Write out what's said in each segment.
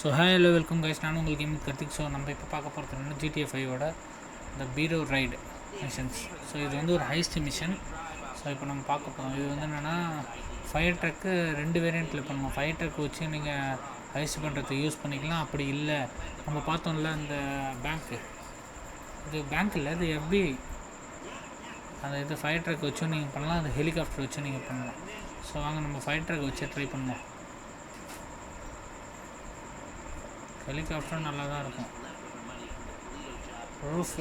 So hi hello welcome guys நான் உங்களுக்கு gaming கற்றுக்கு ஸோ நம்ம இப்போ பார்க்க போகிறது என்னென்னா ஜிடிஏ ஃபைவோட இந்த பீரோ ரைடு மிஷன்ஸ் ஸோ இது வந்து ஒரு ஹைஸ்ட் மிஷன் ஸோ இப்போ நம்ம பார்க்க போகிறோம் இது வந்து என்னென்னா ஃபயர் ட்ரக்கு ரெண்டு வேரியண்ட்டில் பண்ணலாம் ஃபயர் ட்ரக் வச்சு நீங்கள் ஹைஸ்ட் பண்ணுறதுக்கு யூஸ் பண்ணிக்கலாம். அப்படி இல்லை. நம்ம பார்த்தோம்ல அந்த பேங்க்கு இது பேங்க் இல்லை இது எஃபிஐ அந்த இது ஃபயர் ட்ரக் வச்சும் நீங்கள் பண்ணலாம். அந்த ஹெலிகாப்டர் வச்சும் நீங்கள் பண்ணலாம். ஸோ வாங்க நம்ம ஃபயர் ட்ரக் வச்சு ட்ரை பண்ணுவோம். ஹெலிகாப்டரும் நல்லா தான் இருக்கும் ரூஃப்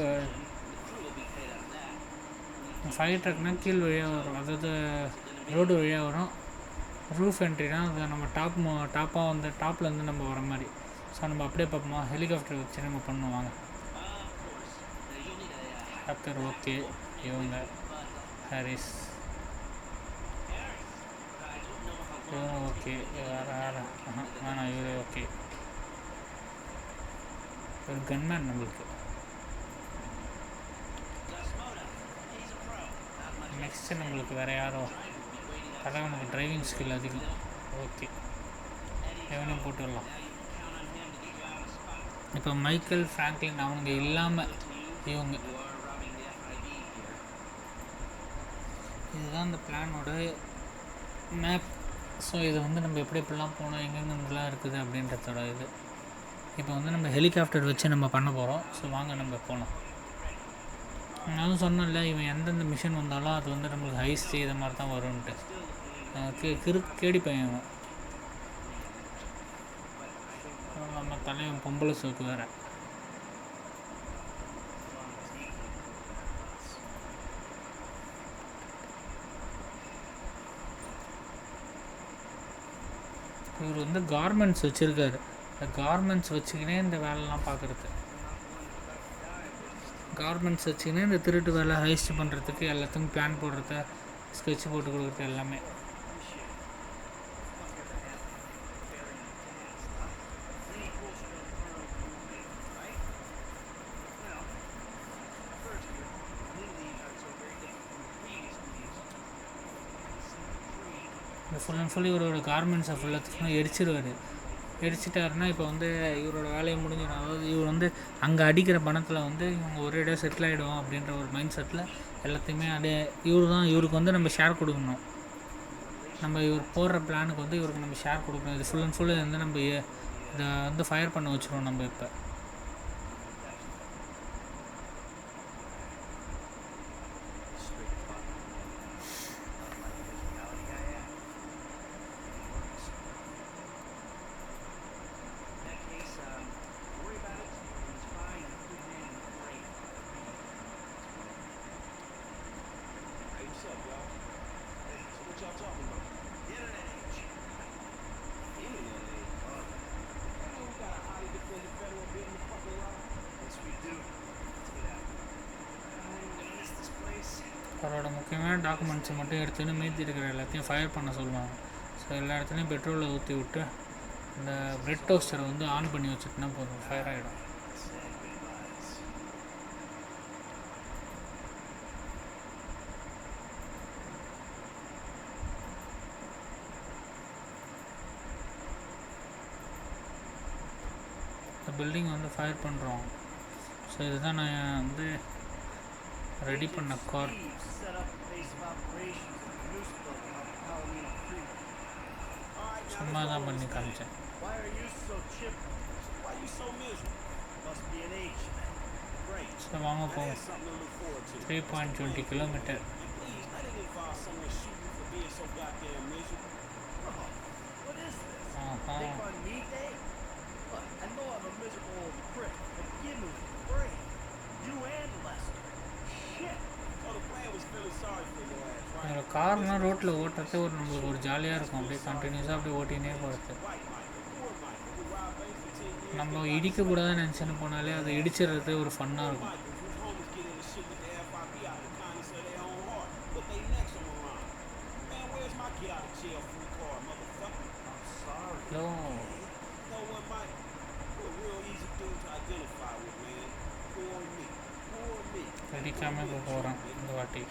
ஃபயர் ட்ரக்னால் கீழ் வழியாக வரும். அதாவது ரோடு வழியாக வரும். ரூஃப் என்ட்ரினா அது நம்ம டாப் டாப்பாக வந்து டாப்லேருந்து நம்ம வர மாதிரி. ஸோ நம்ம அப்படியே பார்ப்போமா? ஹெலிகாப்டர் வச்சு நம்ம பண்ணுவாங்க ஹேக்கர் ஓகே இவங்க ஹாரிஸ் இவங்க ஓகே வேறு வேறு வேணாம் இவரே ஓகே ஒரு கன்மேன் நம்மளுக்கு. நெக்ஸ்ட்டு நம்மளுக்கு வேறு யாரோ. அதான் நமக்கு டிரைவிங் ஸ்கில் அதிகம். ஓகே எவனையும் போட்டு வரலாம். இப்போ மைக்கேல் ஃப்ராங்க்லின் அவங்க இல்லாமல் இவங்க. இதுதான் இந்த பிளானோட மேப் ஸோ இதை வந்து நம்ம எப்படி எப்படிலாம் போகணும் எங்கெங்கெங்கெல்லாம் இருக்குது அப்படின்றதோட இது. இப்போ வந்து நம்ம ஹெலிகாப்டர் வச்சு நம்ம பண்ண போகிறோம் ஸோ வாங்க நம்ம போகலாம் நானும் சொன்னேன்ல இவன் எந்தெந்த மிஷன் வந்தாலும் அது வந்து நம்மளுக்கு ஹைஸ்ட் இதை மாதிரி தான் வரும்ன்ட்டு. கே கிரு கேடி பையன் நம்ம தலைவன் பொம்பளை சோக்கு வேறு. இவர் வந்து கார்மெண்ட்ஸ் வச்சுருக்காரு. இந்த கார்மெண்ட்ஸ் வச்சுக்கினே இந்த வேலைலாம் பார்க்குறது. கார்மெண்ட்ஸ் வச்சுக்கினே இந்த திருட்டு வேலை ஹைஸ்ட் பண்ணுறதுக்கு எல்லாத்துக்கும் பிளான் போடுறது ஸ்கெட்ச் போட்டு கொடுக்குறது எல்லாமே. ஃபுல் அண்ட் ஃபுல் இவரோட கார்மெண்ட்ஸை ஃபுல்லாக எரிச்சிருவார். எரிச்சிட்டாருன்னா இப்போ வந்து இவரோட வேலையை முடிஞ்சிடும். அதாவது இவர் வந்து அங்கே அடிக்கிற பணத்தில் வந்து இவங்க ஒரே இடம் செட்டில் ஆகிடும் அப்படின்ற ஒரு மைண்ட் செட்டில் எல்லாத்தையுமே அப்படியே இவர் தான் இவருக்கு வந்து நம்ம ஷேர் கொடுக்கணும். நம்ம இவர் போடுற பிளானுக்கு வந்து இவருக்கு நம்ம ஷேர் கொடுக்கணும். இது ஃபுல் அண்ட் ஃபுல் வந்து நம்ம இதை வந்து ஃபயர் பண்ண வச்சுருவோம் நம்ம இப்போ. அவரோட முக்கியமான டாக்குமெண்ட்ஸை மட்டும் எடுத்துன்னு மீதி இருக்கிற எல்லாத்தையும் ஃபயர் பண்ண சொல்லுவாங்க. ஸோ எல்லா இடத்துலையும் பெட்ரோலை ஊற்றி விட்டு இந்த பிரெட் டோஸ்டரை வந்து ஆன் பண்ணி வச்சுட்டுனா போதும் ஃபயர் ஆகிடும் இந்த பில்டிங் வந்து ஃபயர் பண்ணுறோம் ஸோ இதுதான் நான் வந்து ரெடி பண்ண car set up a base of operations at the Goose Building on Palomino Creek. சும்மா தான் பண்ணி காமிச்சேன் Why are you so chipper? Why you so miserable? Must be an age thing. Great. So வாங்க போவோம் Something to look forward to. Three point twenty kilometre Please, let it involve someone shooting you for being so goddamn miserable. Oh, what is this? Aha Make fun of me day? Look, I know I'm a miserable old prick, but give me a break. You and Lester. அதில் கார்னால் ரோட்டில் ஓட்டுறது ஒரு நம்மளுக்கு ஒரு ஜாலியாக இருக்கும் அப்படியே கண்டினியூஸாக அப்படியே ஓட்டினே போகிறது நம்ம இடிக்கக்கூடாதுன்னு நினச்சின்னு போனாலே அதை இடிச்சிடுறது ஒரு ஃபன்னாக இருக்கும் identify with, man. Who me? இடிக்காமல் போகிறோம் இந்த வாட்டி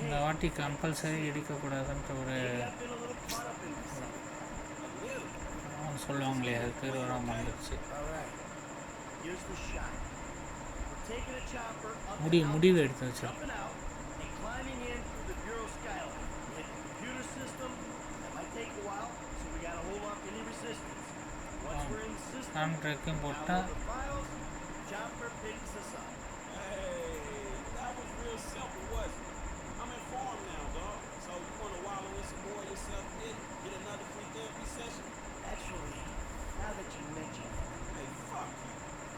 இந்த வாட்டி கம்பல்சரி இடிக்கக்கூடாதுன்ற ஒரு சொல்லுவாங்களே அது பேர் வராமல் வந்துருச்சு முடி முடிவு எடுத்து வச்சிருக்கோம் கான்ட்ராக்டும் போட்டால் that was real simple, wasn't it? I'm informed now, dog. So you want to wallow in some more of yourself, get, get another free therapy session? Actually, now that you mention it, Hey, fuck you.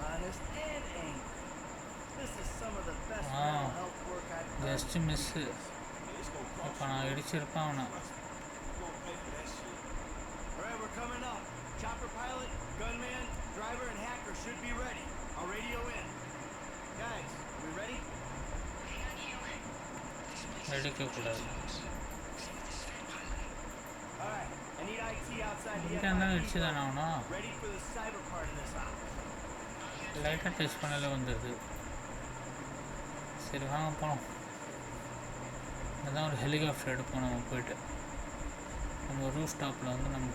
honest and angry. This is some of the best Wow. mental health work I've done. Just miss It's gonna cost இப்போ நான் இடிச்சிருப்பேன் அவனை லைட்டாக touch பண்ணல வந்துடுது சரி வாங்க போனோம் அதான் ஒரு ஹெலிகாப்டர் எடுப்போம். நம்ம போயிட்டு. நம்ம ரூஃப் டாப்பில் வந்து நம்ம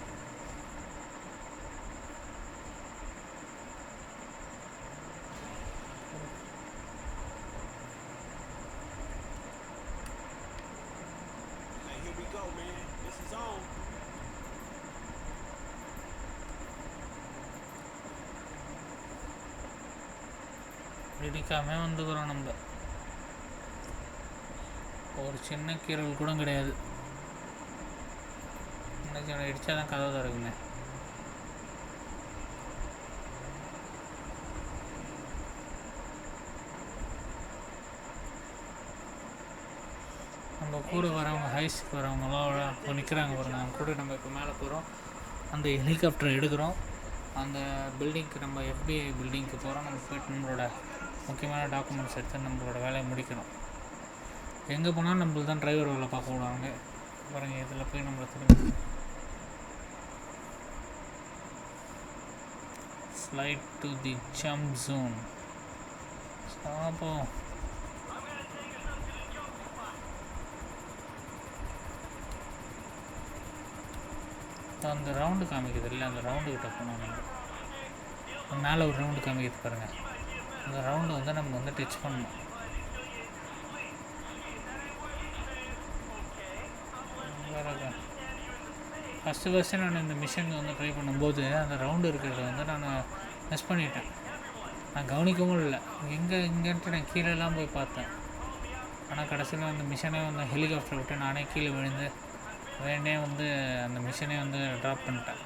இடிக்காம வந்துக்கிறோம் நம்ம. ஒரு சின்ன கீரல் கூட கிடையாது. இன்னைக்கு தான் கதவு திறக்குமே. நம்ம கூட வரவங்க ஹைஸ்க்கு வரவங்களாம் இப்போ நிற்கிறாங்க பாருங்க. அவங்க கூட நம்ம இப்போ மேலே போகிறோம். அந்த ஹெலிகாப்டர் எடுக்கிறோம். அந்த பில்டிங்க்கு நம்ம எஃபிஐ பில்டிங்க்கு போகிறோம். நம்ம போய்ட்டு நம்மளோட முக்கியமான டாக்குமெண்ட்ஸ் எடுத்து நம்மளோட வேலையை முடிக்கணும். எங்கே போனாலும் நம்மளுக்கு தான் டிரைவர் வேலை பார்க்க விடுவாங்க. பாருங்கள் இதில் போய் நம்மளை திரும்ப flight to the jump zone சாப்போம் அந்த ரவுண்டு காமிக்கிறது இல்லை? அந்த ரவுண்டு கிட்ட போனோம். மேலே ஒரு ரவுண்டு காமிக்கிறது பாருங்கள் அந்த ரவுண்டு வந்து நம்ம வந்து டச் பண்ணணும். ஃபஸ்ட்டு ஃபஸ்ட்டு நான் இந்த மிஷின் வந்து ட்ரை பண்ணும்போது அந்த ரவுண்டு இருக்கிறத வந்து நான் மிஸ் பண்ணிட்டேன். நான் கவனிக்கவும் இல்லை. எங்கே இங்கேன்ட்டு நான் கீழெல்லாம் போய் பார்த்தேன். ஆனால் கடைசியில் அந்த மிஷினே வந்து ஹெலிகாப்டர் விட்டு நானே கீழே விழுந்து வேண்டே வந்து அந்த மிஷினே வந்து ட்ராப் பண்ணிட்டேன்.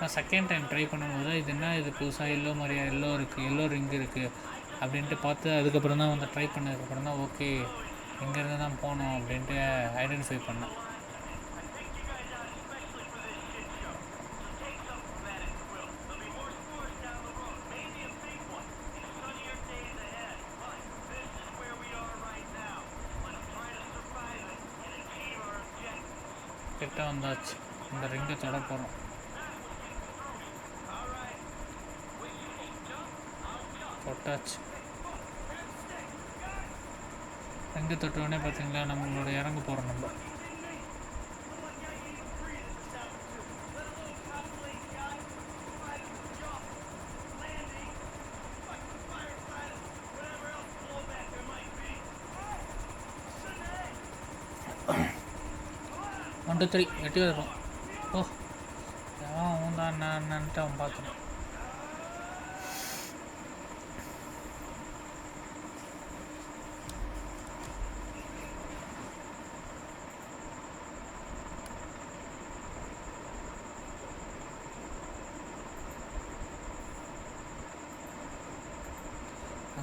நான் செகண்ட் டைம் ட்ரை பண்ணும்போது இது என்ன இது புதுசாக எல்லோ மாதிரியா எல்லோ இருக்குது எல்லோ ரிங் இருக்குது அப்படின்ட்டு பார்த்து அதுக்கப்புறம் தான் வந்து ட்ரை பண்ணதுக்கப்புறம் தான் ஓகே இங்கேருந்து தான் போகணும் அப்படின்ட்டு ஐடென்டிஃபை பண்ணேன். கிட்ட வந்தாச்சு. இந்த ரிங்கை தொட போகிறோம் டச் ரெண்டு தொட்டோடனே பார்த்தீங்களா நம்மளோட இறங்க போகிறோம் நம்ம. ஒன் டூ த்ரீ எட்டி வரும் ஓ அவன் தான் என்னன்ட்டு அவன் பார்த்துட்டான்.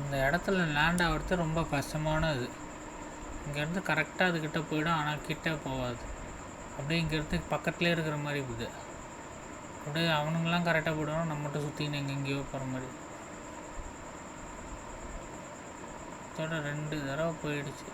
அந்த இடத்துல லேண்ட் ஆகிறது ரொம்ப கஷ்டமானது. இங்கேருந்து கரெக்டாக அதுக்கிட்ட போயிடும் ஆனால் கிட்டே போகாது. அப்படியே இங்கேருந்து பக்கத்துலேயே இருக்கிற மாதிரி இருக்குது. அப்படியே அவனுங்களாம் கரெக்டாக போய்டுவான் நம்ம மட்டும் சுற்றின்னு எங்கெங்கேயோ போகிற மாதிரி. இதோட ரெண்டு தடவை போயிடுச்சு.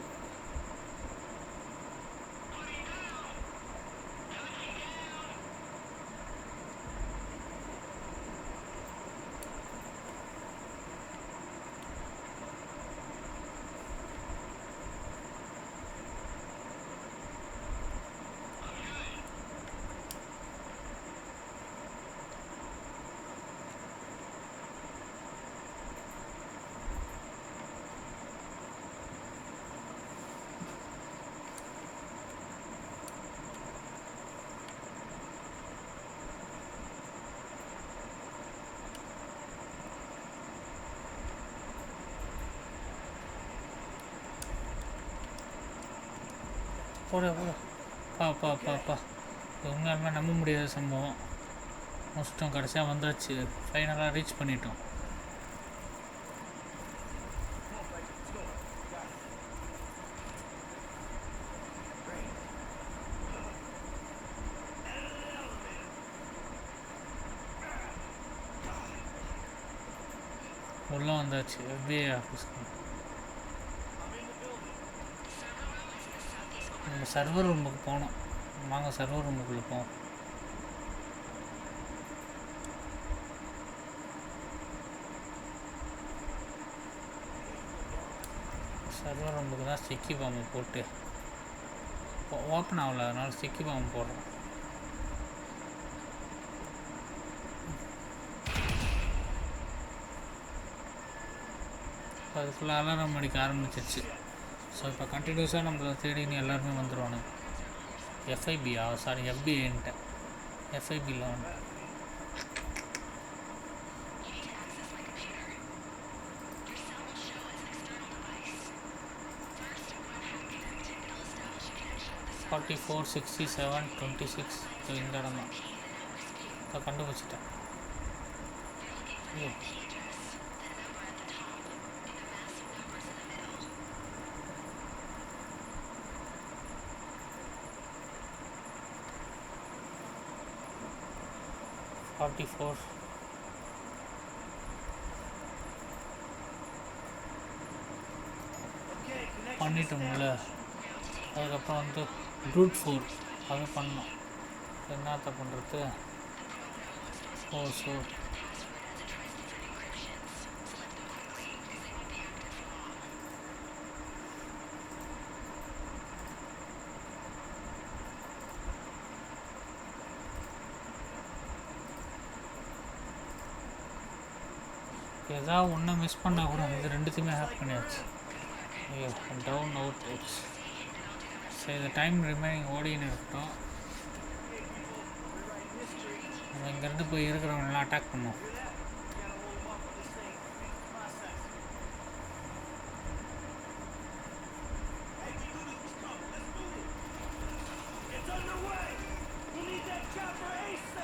போட போட பா பா பா பா. உண்மையாலுமே நம்ப முடியாத சம்பவம். முடிச்சிட்டோம் கடைசியாக வந்தாச்சு. ஃபைனலாக ரீச் பண்ணிட்டோம். உள்ளே வந்தாச்சு. எஃபிஐ ஆஃபீஸ்க்கு நம்ம சர்வர் ரூமுக்கு போனோம் வாங்க சர்வர் ரூமுக்குள்ளே போவோம். சர்வர் ரூமுக்கு தான் ஸ்டிக்கி பாம்பு போட்டு ஓப்பன் ஆகல அதனால ஸ்டிக்கி பாம்பு போடுறோம். அதுக்குள்ளே அலாரம் அடிக்க ஆரம்பிச்சிருச்சு. ஸோ இப்போ கண்டினியூஸாக நம்மளை தேடின்னு எல்லாருமே வந்துடுவானுங்க எஃப்ஐபியா சாரி எஃபிஐன்ட்டேன் எஃப்ஐபியில் வந்துட்டேன் forty four sixty seven twenty six இந்த இடம் தான் இப்போ கண்டுபிடிச்சிட்டேன். ஐயோ ஃபார்ட்டி ஃபோர் Okay, connection பண்ணிட்டோம்ல அதுக்கப்புறம் வந்து ப்ரூட் ஃபோர் அதை பண்ணோம் என்னத்தை பண்ணுறது ஓ oh, ஸோ ஏதாவது ஒன்று மிஸ் பண்ணால் கூட இது ரெண்டுத்தையுமே ஹேக் பண்ணியாச்சு. ஐயோ டவுன் அவுட் எக்ஸ் சரி இந்த டைம் ரிமைனிங் ஓடின்னு இருக்கட்டும். நம்ம இங்கேருந்து போய் இருக்கிறவங்களாம் அட்டாக் பண்ணுவோம்.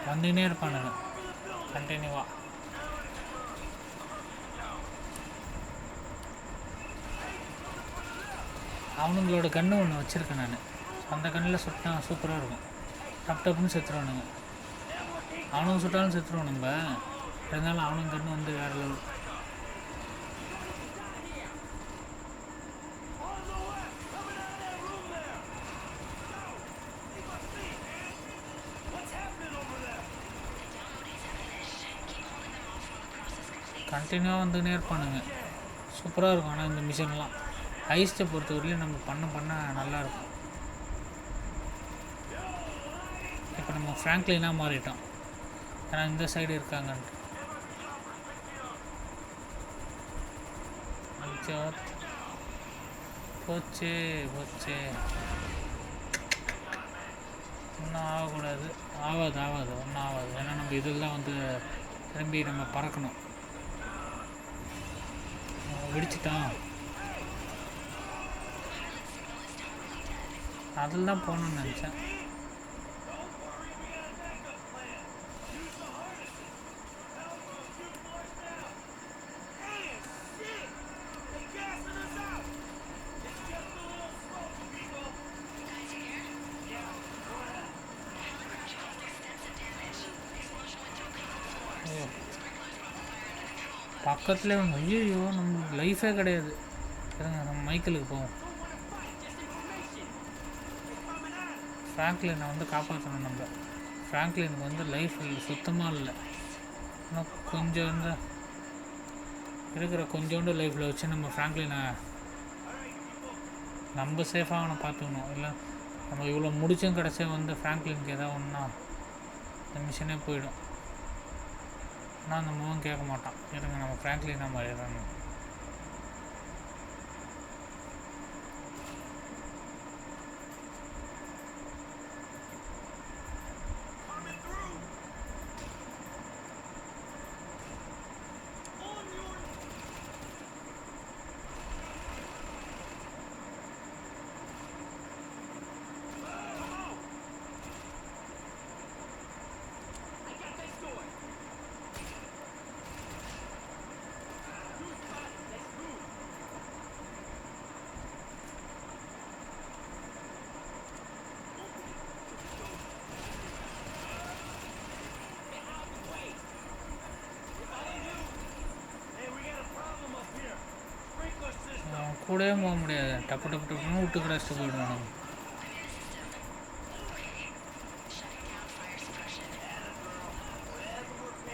வந்துனே இருப்பானுங்க. கண்டினியூவாக அவனுங்களோட கன்று ஒன்று வச்சுருக்கேன் நான். அந்த கண்ணில் சுட்டா சூப்பராக இருக்கும். டப் டப்புன்னு செத்துருவானுங்க. அவனுங்க சுட்டாலும் செத்துருவானுங்க இருந்தாலும் அவனுங்க கன்று வந்து வேறு லெவல் கண்டினியூவாக வந்துக்கினே இருப்பானுங்க. சூப்பராக இருக்கும் ஆனால் இந்த மிஷின்லாம் ஹைஸ்ட்டை பொறுத்தவரையிலும் நம்ம பண்ண பண்ண நல்லா இருக்கும் இப்போ நம்ம ஃப்ராங்க்லினாக மாறிட்டோம். ஏன்னா இந்த சைடு இருக்காங்கன்ட்டு. அச்சோ. போச்சே போச்சே. ஒன்றும் ஆகக்கூடாது. ஆகாது ஆகாது. ஒன்றும் ஆகாது. ஏன்னா நம்ம இதெல்லாம் வந்து திரும்பி நம்ம பறக்கணும். அவன் வெடிச்சிட்டான் அதில் தான் போகணும்னு நினச்சேன். பக்கத்துலேயே ஐயோ நம்மளுக்கு லைஃபே கிடையாது. நம்ம மைக்கிளுக்கு போவோம். ஃப்ராங்க்லினை வந்து காப்பாற்றணும் நம்ம. ஃப்ராங்க்லினுக்கு வந்து லைஃப் சுத்தமாக இல்லை. இன்னும் கொஞ்சம் இருக்கிற கொஞ்சோண்டு லைஃப்பில் வச்சு நம்ம ஃப்ராங்க்லினை நம்ம சேஃபாக அவனை பார்த்துக்கணும். இல்லை நம்ம இவ்வளோ முடிச்சும் கிடச்சா வந்து ஃப்ராங்க்லினுக்கு ஏதாவது ஒன்றா இந்த மிஷினே போயிடும். ஆனால் அந்த முகம் கேட்க மாட்டான். இருங்க நம்ம ஃப்ராங்க்லினா மாறிடுறாங்க கூடவே போக முடியாது. டப்பு டப்பு டப்புன்னு விட்டு கிடச்சிட்டு போயிடுவானு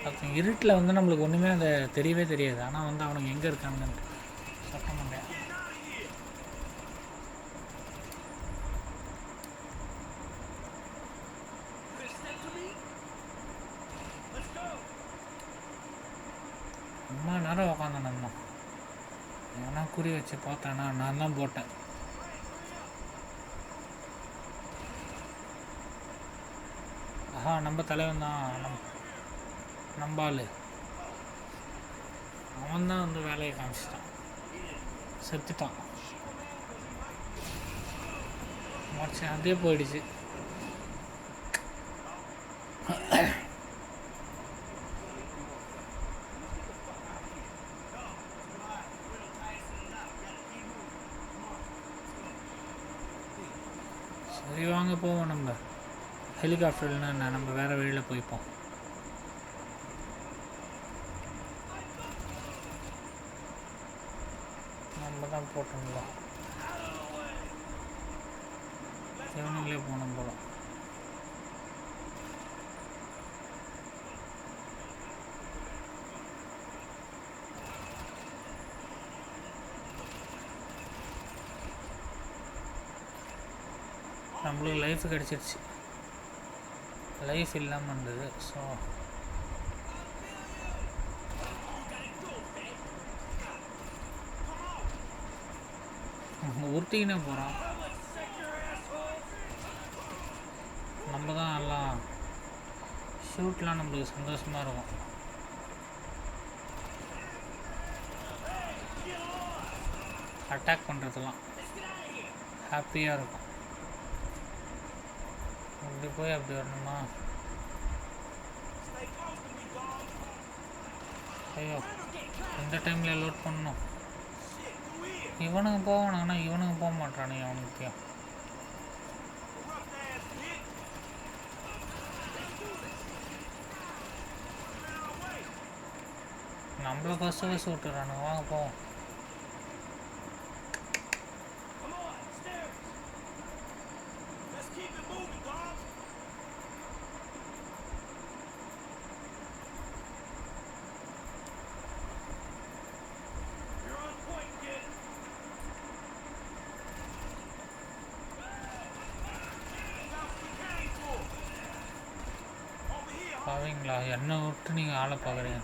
அப்போ இருட்டில் வந்து நம்மளுக்கு ஒன்றுமே அந்த தெரியவே தெரியாது. ஆனால் வந்து அவனுக்கு எங்கே இருக்காங்கன்னு சத்தம் பண்ணேன் ரொம்ப நேரம் உக்காந்தான் நம்ம. ஏன்னா குறி வச்சு பார்த்தேன்னா நான் தான் போட்டேன் ஆஹா நம்ம தலைவன் தான் நம் நம்பாள். ஆளு அவன் தான் வந்து வேலையை காமிச்சிட்டான். செத்துட்டான். மச்சான் அதே போயிடுச்சு சரி வாங்க போவோம் நம்ம ஹெலிகாப்டர்னா என்ன? நம்ம வேறு வழியில் போய்ப்போம். நம்ம தான் போட்டோம்ல. இவனுங்களே போகணும் போல. நம்மளுக்கு லைஃப் கிடச்சிருச்சு. லைஃப் இல்லாமல் இருந்தது ஸோ உருட்டிக்கினே போகிறோம் நம்ம தான் எல்லாம் ஷூட்லாம் நம்மளுக்கு சந்தோஷமாக இருக்கும். அட்டாக் பண்ணுறதுலாம் ஹாப்பியாக இருக்கும். இப்படி போய் அப்படி வரணுமா? ஐயோ இந்த டைமில் லோட் பண்ணணும். இவனுக்கு you in. போவானுங்கன்னா இவனுங்க போக மாட்டானுங்க அவனுக்கு நம்மளை ஃபஸ்ட்டு ஃபஸ்ட்டு விட்டுறானுங்க. வாங்க போவோம். விட்டு ஆளை பார்க்குறேன்.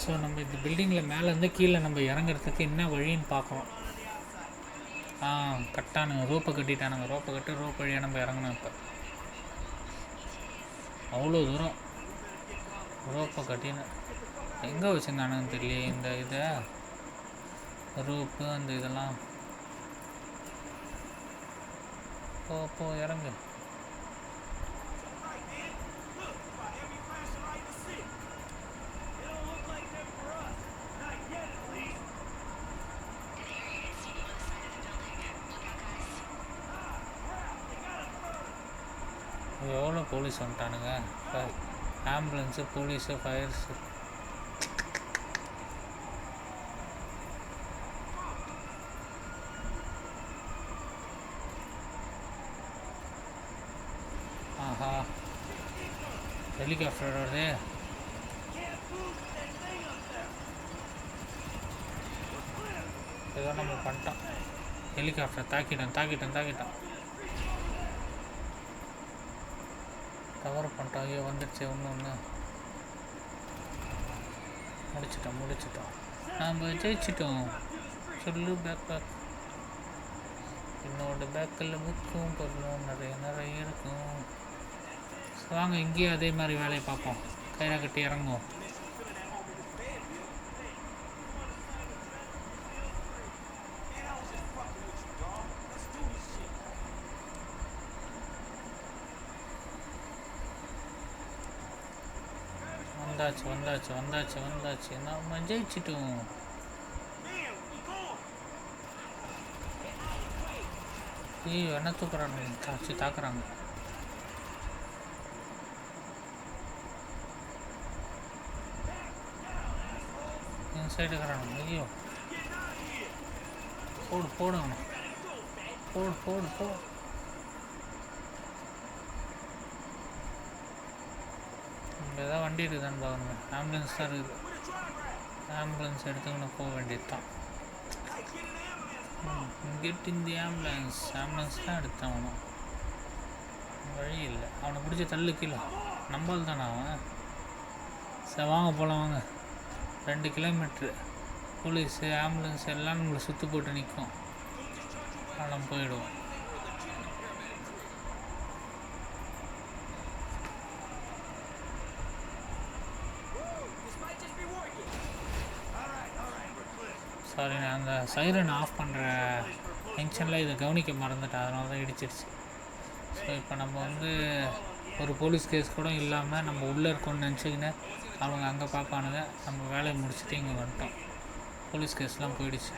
ஸோ நம்ம இந்த பில்டிங்கில் மேலேருந்து கீழே நம்ம இறங்குறதுக்கு என்ன வழின்னு பார்க்குறோம் ஆ கட்டானுங்க ரோப்பை கட்டிட்டானுங்க ரோப்பை கட்டி ரோப் வழியாக நம்ம இறங்கணும் இப்போ. அவ்வளோ தூரம். ரோப்பை கட்டின எங்கே வச்சுருந்தானுங்கன்னு தெரியல இந்த இதை. ரோப்பு அந்த இதெல்லாம். போ போ இறங்கு எவ்வளோ போலீஸ் வந்துட்டானுங்க இப்போ ஆம்புலன்ஸு போலீஸு ஃபயர்ஸு ஆஹா ஹெலிகாப்டர் up there. ஏதோ நம்ம பண்ணிட்டோம் ஹெலிகாப்டர் தாக்கிட்டோம் தாக்கிட்டோம் தாக்கிட்டோம் தவறு பண்ணிட்டோம் ஐயோ வந்துடுச்சு ஒன்று ஒன்று முடிச்சிட்டோம் முடிச்சிட்டோம் நாம் ஜெயிச்சிட்டோம் சொல்லு பேக் பேக் என்னோட பேக்கில் புக்கும் பொருளும் நிறைய நிறைய இருக்கும் வாங்க இங்கேயும் அதே மாதிரி வேலையை பார்ப்போம். கயிறை கட்டி இறங்குவோம். வந்தாச்சு வந்தாச்சு வந்தாச்சு வந்தாச்சு. நம்ம ஜெயிச்சிட்டோம். ஐயோ என்ன தூக்குறாங்க தாச்சு தாக்குறாங்க. சைடு ஐயோ. போடு போடு போடு போடு போ. ஏதாவது வண்டி இருக்குதான்னு பாருங்க. ஆம்புலன்ஸ் தான் இருக்குது. ஆம்புலன்ஸ் எடுத்துக்கணும் போக வேண்டியது தான் get in the ambulance ambulance தான் எடுத்தாகணும் வழி இல்லை. அவனை பிடிச்ச தள்ளு கீழே. நம்பால் தானே அவன்? சரி வாங்க போகலாம் வாங்க. ரெண்டு கிலோமீட்ரு. போலீஸு ஆம்புலன்ஸ் எல்லாம் நம்மளை சுற்று போட்டு நிற்கும் நம்ம போயிடுவோம். சாரி நான் அந்த சைரன் ஆஃப் பண்ணுற டென்ஷனில் இதை கவனிக்க மறந்துட்டேன். அதனால தான் இடிச்சிருச்சு. ஸோ இப்போ நம்ம வந்து ஒரு போலீஸ் கேஸ் கூட இல்லாமல் நம்ம உள்ளே இருக்கோம்னு நினச்சிக்கின்னு அவங்க அங்கே பார்ப்பானுங்க. நம்ம வேலையை முடிச்சுட்டு இங்கே வந்துட்டோம். போலீஸ் கேஸ்லாம் போயிடுச்சு.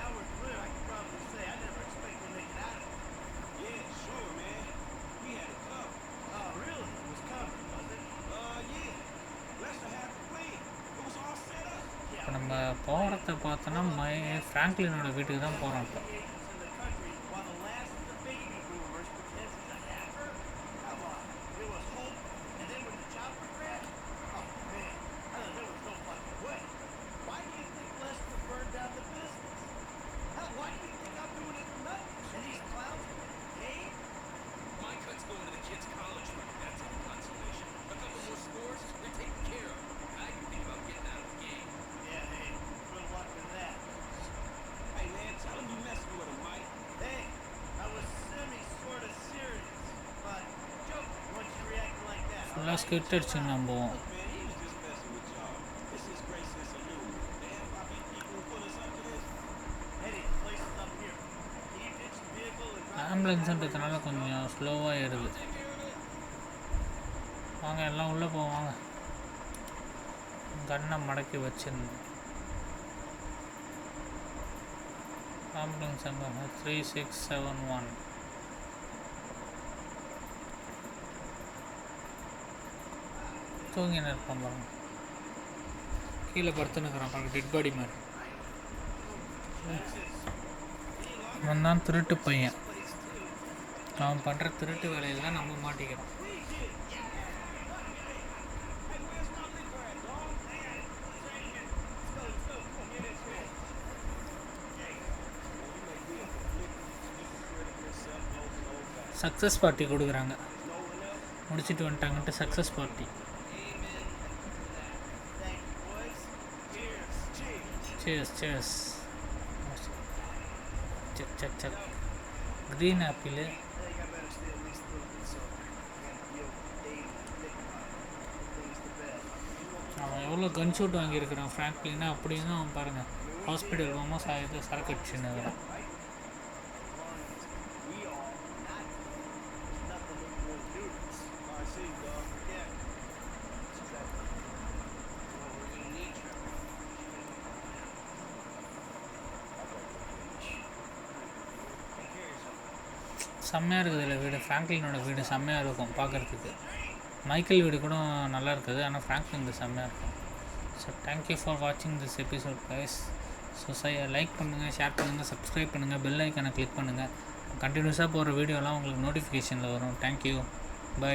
இப்போ நம்ம போகிறத பார்த்தோன்னா மை ஃப்ராங்க்லினோட வீட்டுக்கு தான் போகிறோம் இப்போ. நல்லா ஸ்கிரிப்ட் அடிச்சு நம்புவோம். ஆம்புலன்ஸுன்றதுனால கொஞ்சம் ஸ்லோவாக ஏறுது வாங்க எல்லாம் உள்ளே போவாங்க கண்ணை மடக்கி வச்சிருந்தேன் ஆம்புலன்ஸ் அங்கே த்ரீ சிக்ஸ் செவன் ஒன் தூங்கி இருப்பான் பாருங்க. கீழே படுத்துனுக்குறான் பாருங்க டெட் பாடி மாதிரி. அவன் தான் திருட்டு பையன். அவன் பண்ணுற திருட்டு வேலையில் தான் நம்ம மாட்டிக்கிறோம். சக்ஸஸ் பார்ட்டி கொடுக்குறாங்க. முடிச்சுட்டு வந்துட்டாங்கன்ட்டு சக்ஸஸ் பார்ட்டி சேஸ் சேஸ் சக் சக் சக் க்ரீன் ஆப்பிள் அவன் எவ்வளோ கன் ஷூட் வாங்கியிருக்கிறான் ஃப்ராங்க்லின்னா அப்படின்னு அவன் பாருங்கள் ஹாஸ்பிட்டல் போகும்போது சா சரக்கு அடிச்சுன்னு. செம்மையாக இருக்குது இல்லை வீடு. ஃப்ராங்க்லினோட வீடு செம்மையாக இருக்கும் பார்க்குறதுக்கு மைக்கேல் வீடு கூட நல்லா இருக்குது ஆனால் ஃப்ராங்க்லின் இது செம்மையாக இருக்கும். ஸோ தேங்க்யூ ஃபார் வாட்சிங் திஸ் எபிசோட் கைஸ் ஸோ சை லைக் பண்ணுங்கள் ஷேர் பண்ணுங்கள் சப்ஸ்கிரைப் பண்ணுங்கள் பெல் ஐக்கானை கிளிக் பண்ணுங்கள் கண்டினியூஸாக போகிற வீடியோலாம் உங்களுக்கு நோட்டிஃபிகேஷனில் வரும். Thank you bye